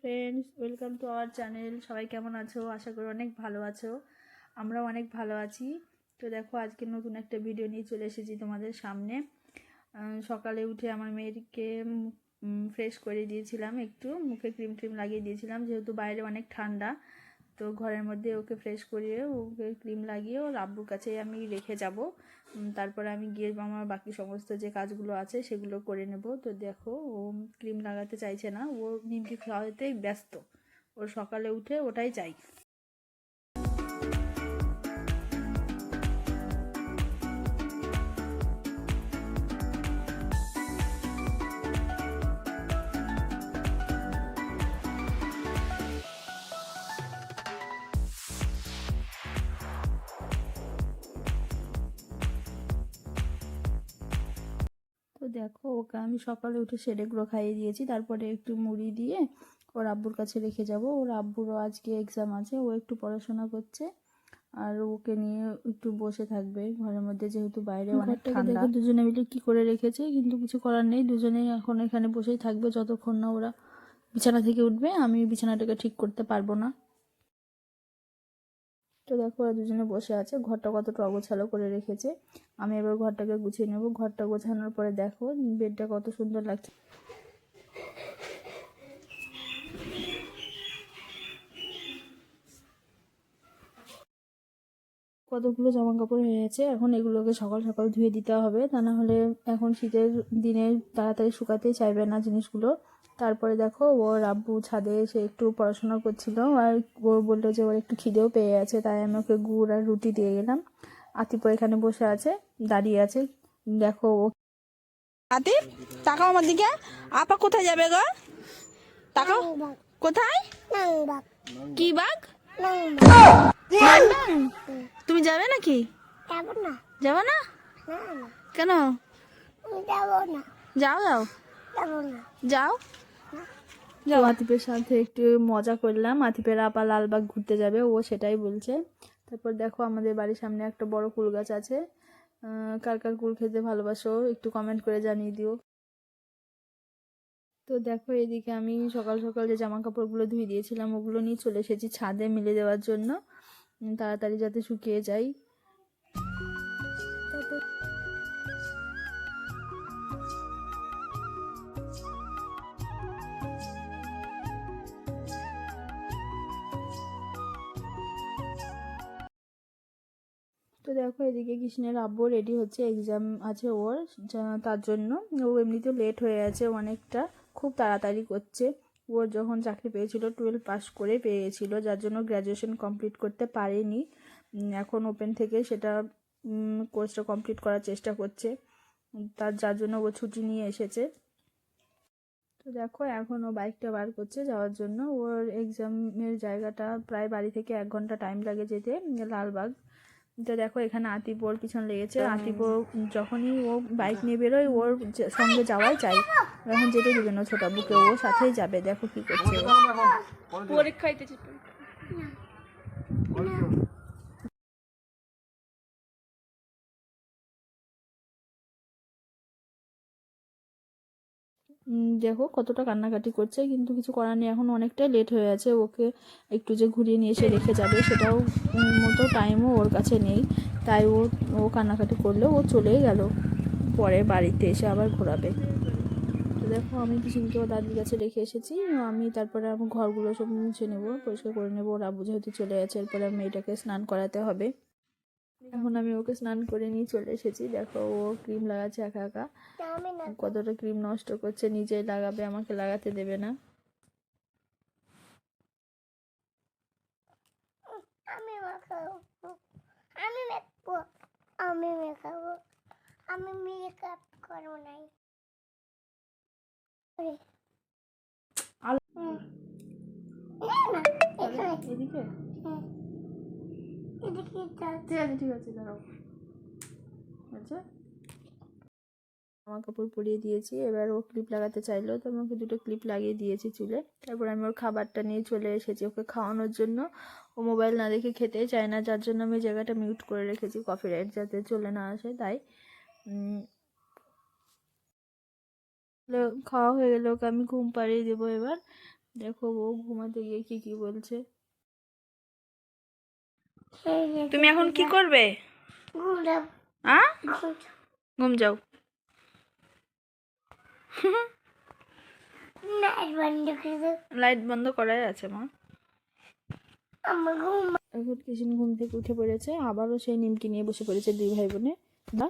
Friends welcome to our channel সবাই কেমন আছো? আশা করি অনেক ভালো আছো। আমরাও অনেক ভালো আছি। তো দেখো, আজকে নতুন একটা ভিডিও নিয়ে চলে এসেছি তোমাদের সামনে। সকালে উঠে আমার মেয়েকে ফ্রেশ করে দিয়েছিলাম একটু। মুখে ক্রিম ট্রিম লাগিয়ে দিয়েছিলাম, যেহেতু বাইরে অনেক ঠান্ডা। তো ঘরের মধ্যে ওকে ফ্রেশ করিয়ে ওকে ক্রিম লাগিয়ে ওর আব্বুর কাছে আমি রেখে যাব। তারপরে আমি গিয়ে আমার বাকি সমস্ত যে কাজগুলো আছে সেগুলো করে নেব। তো দেখো, ও ক্রিম লাগাতে চাইছে না, ও নিমকি খাওয়াতেই ব্যস্ত। ও সকালে উঠে ওটাই চাই। দেখো ওকে আমি সকালে উঠে সেরেগুলো খাইয়ে দিয়েছি তারপরে একটু মুড়ি দিয়ে ওর আব্বুর কাছে রেখে যাব। ওর আব্বুরও আজকে এক্সাম আছে ও একটু পড়াশোনা করছে আর ওকে নিয়ে একটু বসে থাকবে ঘরের মধ্যে যেহেতু বাইরে অনেক ঠান্ডা। দুজনে মিলে কি করে রেখেছে কিন্তু কিছু করার নেই দুজনেই এখন এখানে বসেই থাকবে যতক্ষণ না ওরা বিছানা থেকে উঠবে আমি বিছানাটাকে ঠিক করতে পারব না। তো দেখো ওরা দুজনে বসে আছে, ঘরটা কতটা অগোছালো করে রেখেছে। আমি এবার ঘরটাকে গুছিয়ে নেব। ঘরটা গোছানোর পরে দেখো, বেডটা কত সুন্দর লাগছে। কতগুলো জামা কাপড় হয়ে গেছে এখন এগুলোকে সকাল সকাল ধুয়ে দিতে হবে। তা না হলে এখন শীতের দিনে তাড়াতাড়ি শুকাতেই চাইবে না জিনিসগুলো। তারপরে দেখো ওর আব্বু ছাদে এসে একটু পড়াশোনা করছিল আর ও বলল যে ওর একটু খিদেও পেয়ে আছে তাই আমি ওকে গুড় আর রুটি দিয়ে গেলাম। আতিপো এখানে বসে আছে দাঁড়িয়ে আছে। দেখো ও আতিফ তাকাও আমার দিকে। আপা কোথায় যাবে গো? তাকাও। কোথায়? কি বাঘ? তুমি যাবে নাকি? যাব না। যাবে না? কেন? না। যাও যাও। যাও। যাও। আতিফের সাথে একটু মজা করলাম। আতিফের আপা লালবাগ ঘুরতে যাবে ও সেটাই বলছে। তারপর দেখো আমাদের বাড়ির সামনে একটা বড় কুল গাছ আছে। কার কার কুল খেতে ভালোবাসো একটু কমেন্ট করে জানিয়ে দিও। তো দেখো এদিকে আমি সকাল সকাল যে জামা কাপড়গুলো ধুয়ে দিয়েছিলাম, ওগুলো নিয়ে চলে এসেছি ছাদে মিলে দেওয়ার জন্য। তাড়াতাড়ি যাতে শুকিয়ে যায় তো দেখো এদিকে কৃষ্ণের আব্বু রেডি হচ্ছে এক্সাম আছে ওর তার জন্য। ও এমনিতেও লেট হয়ে আছে অনেকটা। খুব তাড়াতাড়ি করছে। ও যখন চাকরি পেয়েছিল টুয়েলভ পাস করে পেয়েছিল, যার জন্য গ্র্যাজুয়েশন কমপ্লিট করতে পারেনি। এখন ওপেন থেকে সেটা কোর্সটা কমপ্লিট করার চেষ্টা করছে। তার, যার জন্য ও ছুটি নিয়ে এসেছে। তো দেখো, এখন ও বাইকটা বার করছে যাওয়ার জন্য। ওর এক্সামের জায়গাটা প্রায় বাড়ি থেকে এক ঘণ্টা টাইম লাগে যেতে, লালবাগ। তো দেখো এখানে আতিপ ওর পিছন লেগেছে। আতিপ যখনই ও বাইক নিয়ে বেরোয় ওর সঙ্গে যাওয়াই চাই এখন যেতে দেবে না ছোট বুকে ও সাথেই যাবে দেখো কি করছে। পরীক্ষা দেখো কতটা কান্নাকাটি করছে, কিন্তু কিছু করার নেই। এখন অনেকটাই লেট হয়ে আছে ওকে একটু যে ঘুরিয়ে নিয়ে এসে রেখে যাবে, সেটাও মতো টাইমও ওর কাছে নেই। তাই ও ও কান্নাকাটি করলেও ও চলেই গেল। পরে বাড়িতে এসে আবার ঘোরাবে। তো দেখো, আমি পিছনকে ও দাদির কাছে রেখে এসেছি, আমি তারপরে আমার ঘরগুলো সব মুছে নেব, পরিষ্কার করে নেব। ওর বুঝে যেহেতু চলে গেছে, এরপরে আমি মেয়েটাকে স্নান করাতে হবে। এখন আমি ওকে স্নান করে নিয়ে চলে এসেছি। দেখো ও ক্রিম লাগাচ্ছে একা একা। কতটা ক্রিম নষ্ট করছে নিজেই লাগাবে আমাকে লাগাতে দেবে না। আমি মাখাবো। আমি মেকবো আমি মেকাবো আমি মেকআপ করব নাই এদিকে। ঠিক আছে ঠিক আচ্ছা। জামা কাপড় পরিয়ে দিয়েছি, এবার ও ক্লিপ লাগাতে চাইলো, তো আমি ওকে দুটো ক্লিপ লাগিয়ে দিয়েছি চুলে। তারপর আমি ওর খাবারটা নিয়ে চলে এসেছি ওকে খাওয়ানোর জন্য। ও মোবাইল না দেখে খেতেই চায় না, যার জন্য আমি জায়গাটা মিউট করে রেখেছি কপিরাইট যাতে চলে না আসে, তাই। খাওয়া হয়ে গেলে ওকে আমি ঘুম পাড়িয়ে দেবো এবার। দেখো বউ ঘুমাতে গিয়ে কি কি বলছে। তুমি এখন কি করবে? ঘুরাব ঘুম যাও। লাইট বন্ধ করাই আছে, মা। এখন কিষিন ঘুম থেকে উঠে পড়েছে, আবারও সেই নিমকি নিয়ে বসে পড়েছে দুই ভাই বোনে না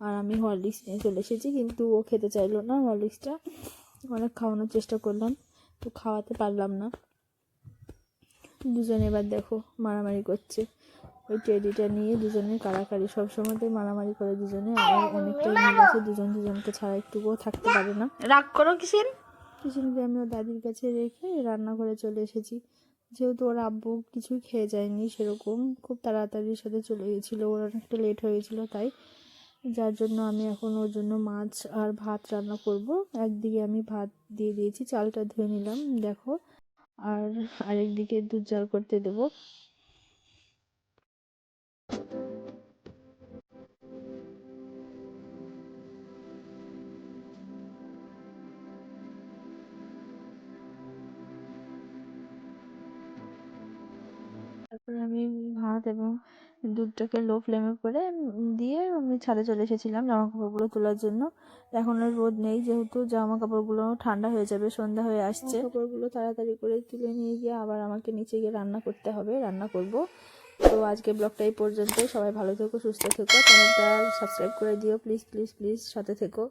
আর আমি হরলিক্স নিয়ে চলে এসেছি, কিন্তু ও খেতে চাইলো না হরলিক্সটা। অনেক খাওয়ানোর চেষ্টা করলাম, তো খাওয়াতে পারলাম না। দুজনে এবার দেখো মারামারি করছে। ওই টেডিটা নিয়ে দুজনে কাড়াকাড়ি। সবসময়তেই মারামারি করে দুজনে আবার অনেকটাই মিল আছে দুজন দুজনকে ছাড়া একটুকুও থাকতে পারে না। রাগ করো কিসিন কিচেনকে আমি ওর দাদির কাছে রেখে রান্নাঘরে চলে এসেছি। যেহেতু ওর আব্বু কিছুই খেয়ে যায়নি সেরকম খুব তাড়াতাড়ির সাথে চলে গেছিল ওর অনেকটা লেট হয়ে গেছিল তাই। যার জন্য আমি এখন ওর জন্য মাছ আর ভাত রান্না করব। একদিকে আমি ভাত দিয়ে দিয়েছি চালটা ধুয়ে নিলাম দেখো। আর আরেকদিকে দুধ জাল করতে দেবো। তারপরে আমি ভাত এবং দুধটাকে লো ফ্লেমে করে দিয়ে আমি ছাদে চলে এসেছিলাম জামা কাপড়গুলো তোলার জন্য। এখন আর রোদ নেই যেহেতু জামা কাপড়গুলো ঠান্ডা হয়ে যাবে, সন্ধ্যা হয়ে আসছে। কাপড়গুলো তাড়াতাড়ি করে তুলে নিয়ে গিয়ে আবার আমাকে নিচে গিয়ে রান্না করতে হবে, রান্না করব। তো আজকে ব্লগটা এই পর্যন্তই। সবাই ভালো থেকো, সুস্থ থেকো। চ্যানেলটা সাবস্ক্রাইব করে দিও। প্লিজ প্লিজ প্লিজ সাথে থেকো।